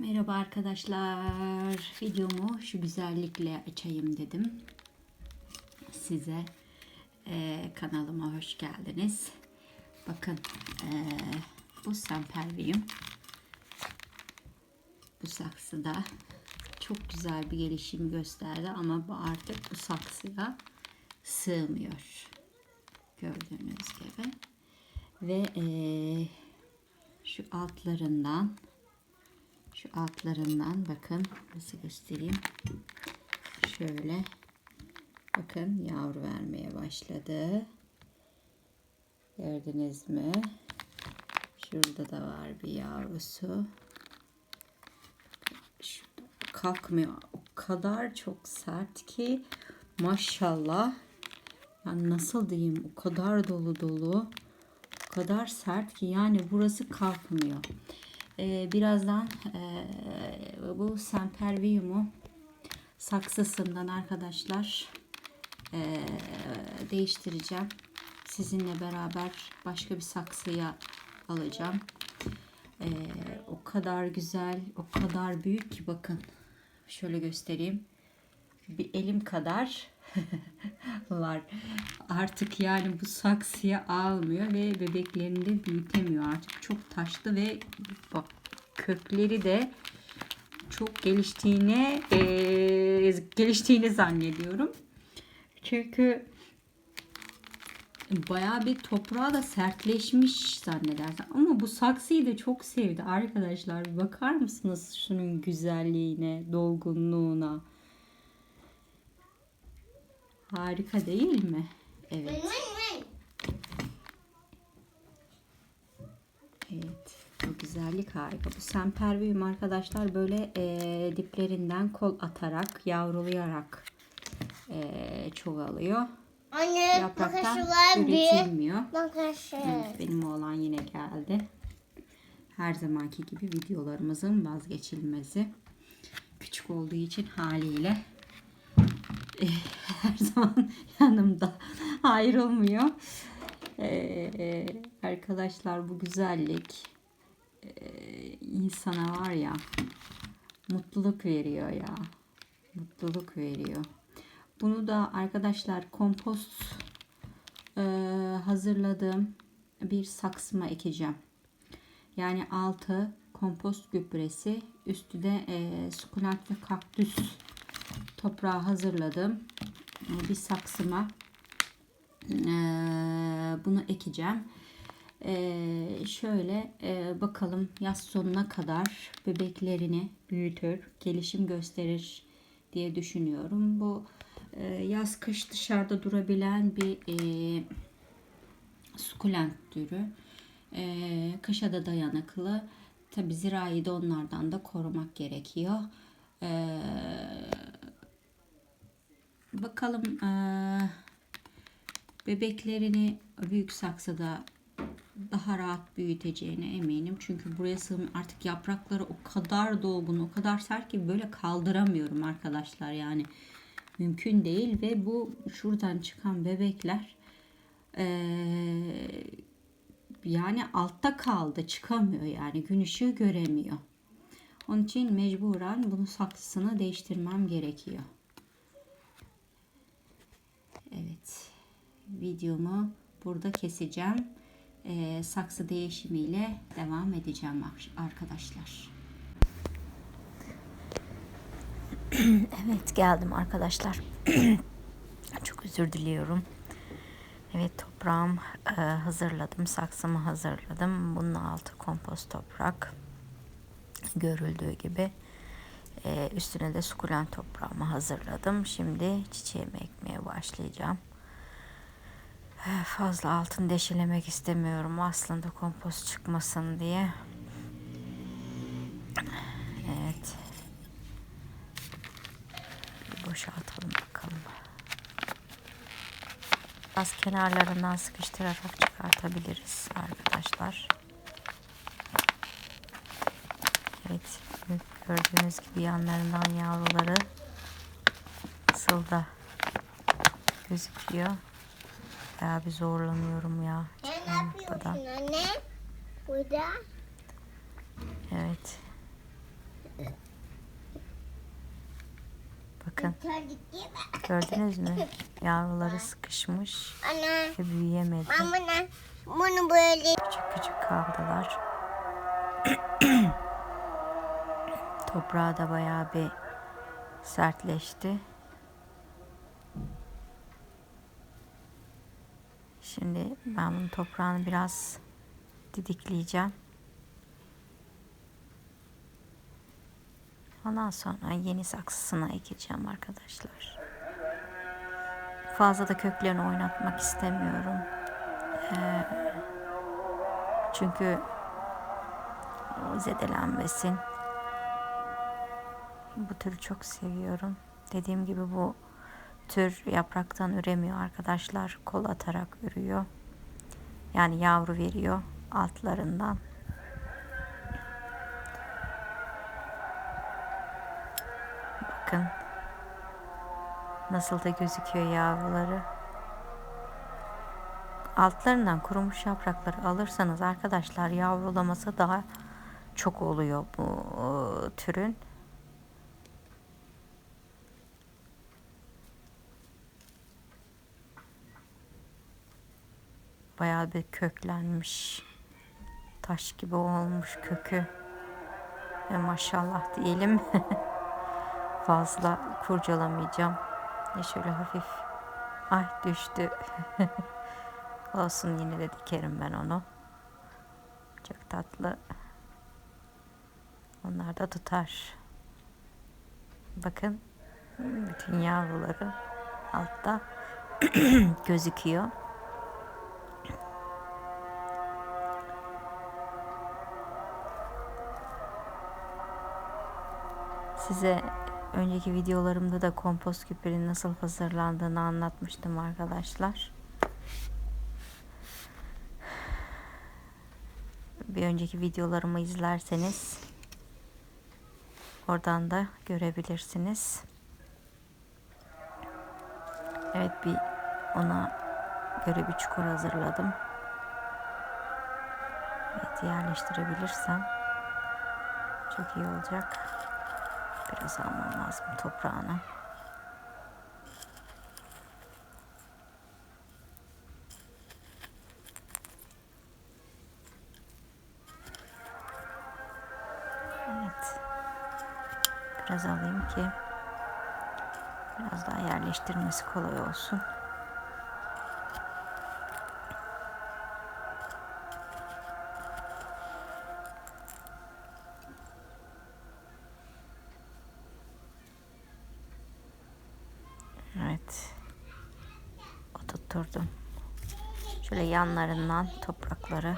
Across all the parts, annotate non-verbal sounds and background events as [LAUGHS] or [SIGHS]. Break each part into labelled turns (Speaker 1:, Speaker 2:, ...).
Speaker 1: Merhaba arkadaşlar. Videomu şu güzellikle açayım dedim. Size Ee, kanalıma hoş geldiniz. Bakın ee, bu semperviyum. Bu saksıda çok güzel bir gelişim gösterdi ama bu artık bu saksıya sığmıyor. Gördüğünüz gibi. Ve ee, şu altlarından şu altlarından bakın nasıl göstereyim. Şöyle bakın yavru vermeye başladı. Gördünüz mü? Şurada da var bir yavrusu. Kalkmıyor. O kadar çok sert ki maşallah. Yani nasıl diyeyim? O kadar dolu dolu. O kadar sert ki yani burası kalkmıyor. Ee, birazdan e, bu semperviyumu saksısından arkadaşlar e, değiştireceğim. Sizinle beraber başka bir saksıya alacağım. E, o kadar güzel, o kadar büyük ki bakın. Şöyle göstereyim. Bir elim kadar [LAUGHS] var. Artık yani bu saksıya almıyor ve bebeklerini de büyütemiyor. Artık çok taştı ve bak kökleri de çok geliştiğini e, geliştiğini zannediyorum. Çünkü bayağı bir toprağı da sertleşmiş zannedersen. Ama bu saksıyı da çok sevdi arkadaşlar. Bakar mısınız şunun güzelliğine, dolgunluğuna? Harika değil mi? Evet. Evet. Bu güzellik harika. Bu semperviyum arkadaşlar böyle e, diplerinden kol atarak, yavrulayarak e, çoğalıyor.
Speaker 2: Anne
Speaker 1: Yapraktan üretilmiyor. Evet, benim oğlan yine geldi. Her zamanki gibi videolarımızın vazgeçilmezi. Küçük olduğu için haliyle e, [LAUGHS] her zaman yanımda ayrılmıyor. E, e, arkadaşlar bu güzellik e, insana var ya mutluluk veriyor ya. Mutluluk veriyor. Bunu da arkadaşlar kompost e, hazırladığım bir saksıma ekeceğim. Yani altı kompost gübresi, üstü de e, sukulent ve kaktüs toprağı hazırladım. Bir saksıma e, bunu ekeceğim. E, şöyle bakalım yaz sonuna kadar bebeklerini büyütür, gelişim gösterir diye düşünüyorum. Bu yaz kış dışarıda durabilen bir sukulent türü. Kışa da dayanıklı. Tabi zirayı da onlardan da korumak gerekiyor. E, bakalım e, bebeklerini büyük saksıda daha rahat büyüteceğine eminim. Çünkü buraya sığm artık yaprakları o kadar dolgun, o kadar sert ki böyle kaldıramıyorum arkadaşlar. Yani mümkün değil ve bu şuradan çıkan bebekler eee, yani altta kaldı, çıkamıyor yani gün ışığı göremiyor. Onun için mecburen bunu saksısını değiştirmem gerekiyor. Evet. Videomu burada keseceğim. Ee, saksı değişimiyle devam edeceğim ar- arkadaşlar. [CLEARS THROAT] evet geldim arkadaşlar. [CLEARS THROAT] Çok özür diliyorum. Evet toprağım e, hazırladım. Saksımı hazırladım. Bunun altı kompost toprak. Görüldüğü gibi. E, üstüne de sukulent toprağımı hazırladım. Şimdi çiçeğimi ekmeye başlayacağım. E, Fazla altın deşilemek istemiyorum. Aslında kompost çıkmasın diye. Evet. Bir boşaltalım bakalım. Az kenarlarından sıkıştırarak çıkartabiliriz arkadaşlar. Evet. Evet, gördüğünüz gibi yanlarından yavruları nasıl gözüküyor. Bayağı bir zorlanıyorum ya.
Speaker 2: Ne yapıyorsun anne? Burada.
Speaker 1: Evet. Bakın. Gördünüz mü? [LAUGHS] Yavruları sıkışmış.
Speaker 2: Ana.
Speaker 1: Ve büyüyemedi.
Speaker 2: Mama, bunu böyle.
Speaker 1: Küçük küçük kaldılar. [CLEARS THROAT] Toprağı da bayağı bir sertleşti. Şimdi ben bunun toprağını biraz didikleyeceğim. Ondan sonra yeni saksısına ekeceğim arkadaşlar. Fazla da köklerini oynatmak istemiyorum. Ee, çünkü zedelenmesin. Bu türü çok seviyorum. Dediğim gibi bu tür yapraktan üremiyor arkadaşlar. Kol atarak ürüyor. Yani yavru veriyor altlarından. Bakın nasıl da gözüküyor yavruları. Altlarından kurumuş yaprakları alırsanız arkadaşlar yavrulaması daha çok oluyor bu e, türün. Bayağı bir köklenmiş. Taş gibi olmuş kökü. Ve maşallah diyelim. [LAUGHS] Fazla kurcalamayacağım. Ya şöyle hafif. Ay düştü. [LAUGHS] Olsun yine de dikerim ben onu. Çok tatlı. Onlar da tutar. Bakın bütün yavruları altta [CLEARS THROAT] gözüküyor. Size önceki videolarımda da kompost küpürün nasıl hazırlandığını anlatmıştım arkadaşlar. Bir önceki videolarımı izlerseniz oradan da görebilirsiniz. Evet bir ona göre bir çukur hazırladım. Evet yerleştirebilirsem çok iyi olacak. Biraz almam lazım toprağını. Evet. Biraz alayım ki biraz daha yerleştirmesi kolay olsun. Evet. Oturtturdum. Şöyle yanlarından toprakları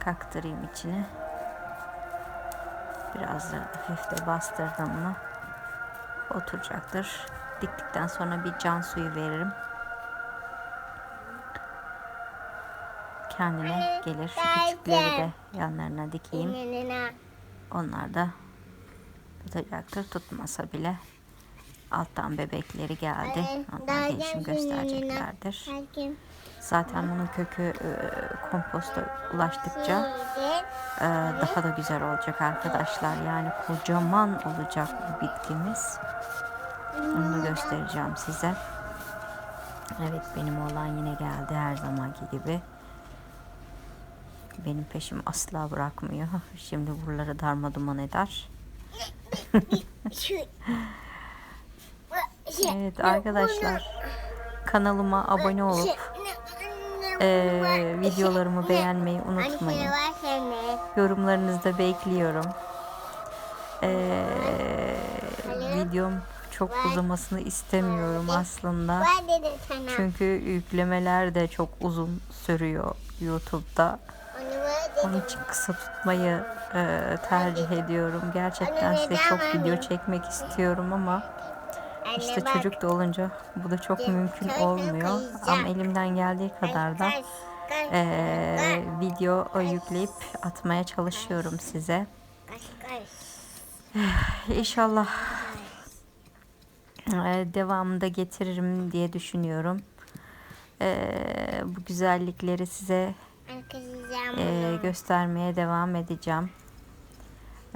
Speaker 1: kaktırayım içine. Biraz da hafif de bastırdım mı oturacaktır. Diktikten sonra bir can suyu veririm. Kendine gelir. Şu küçükleri de yanlarına dikeyim. Onlar da tutacaktır. Tutmasa bile alttan bebekleri geldi. Onlar gelişim göstereceklerdir. Zaten bunun kökü e, komposta ulaştıkça e, daha da güzel olacak arkadaşlar. Yani kocaman olacak bu bitkimiz. Onu göstereceğim size. Evet benim oğlan yine geldi her zamanki gibi. Benim peşim asla bırakmıyor. Şimdi buraları darma duman eder. [LAUGHS] [LAUGHS] Evet arkadaşlar kanalıma abone olup e, videolarımı beğenmeyi unutmayın. Yorumlarınızı da bekliyorum. E, videom çok uzamasını istemiyorum aslında. Çünkü yüklemeler de çok uzun sürüyor YouTube'da. Onun için kısa tutmayı e, tercih ediyorum. Gerçekten size çok video çekmek istiyorum ama işte çocuk da olunca bu da çok mümkün olmuyor. Ama elimden geldiği kadar da e, video yükleyip atmaya çalışıyorum size. [SIGHS] İnşallah e, devamında getiririm diye düşünüyorum. E, bu güzellikleri size e, göstermeye devam edeceğim.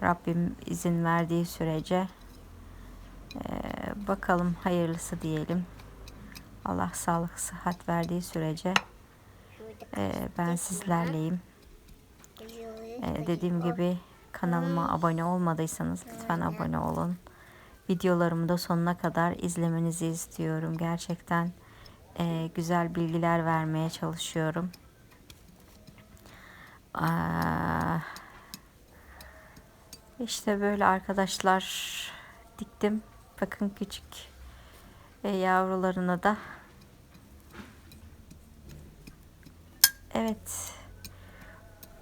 Speaker 1: Rabbim izin verdiği sürece Ee, bakalım hayırlısı diyelim. Allah sağlık sıhhat verdiği sürece e, ben sizlerleyim. Ee, dediğim gibi kanalıma abone olmadıysanız lütfen abone olun. Videolarımı da sonuna kadar izlemenizi istiyorum. Gerçekten e, güzel bilgiler vermeye çalışıyorum. Aa, işte böyle arkadaşlar diktim. Bakın küçük e, yavrularına da. Evet.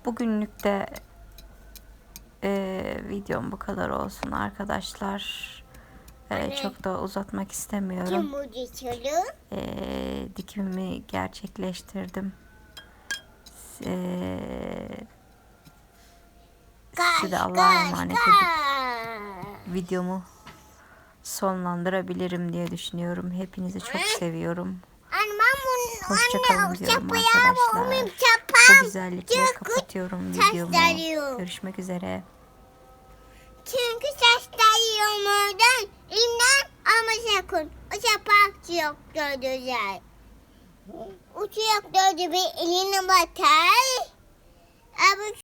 Speaker 1: Bugünlük de e, videom bu kadar olsun arkadaşlar. E,
Speaker 2: Anne.
Speaker 1: çok da uzatmak istemiyorum.
Speaker 2: Kim bu geçiyor?
Speaker 1: E, dikimimi gerçekleştirdim. E, sizi de Allah'a emanet edip videomu sonlandırabilirim diye düşünüyorum. Hepinizi çok seviyorum. Hoşçakalın diyorum arkadaşlar. Bu güzellikle kapatıyorum videomu. Görüşmek üzere.
Speaker 2: Çünkü saçlarım oradan elimden ama sakın. O çapak yok gördüler. Uçuyor gördü bir eline batar. Ama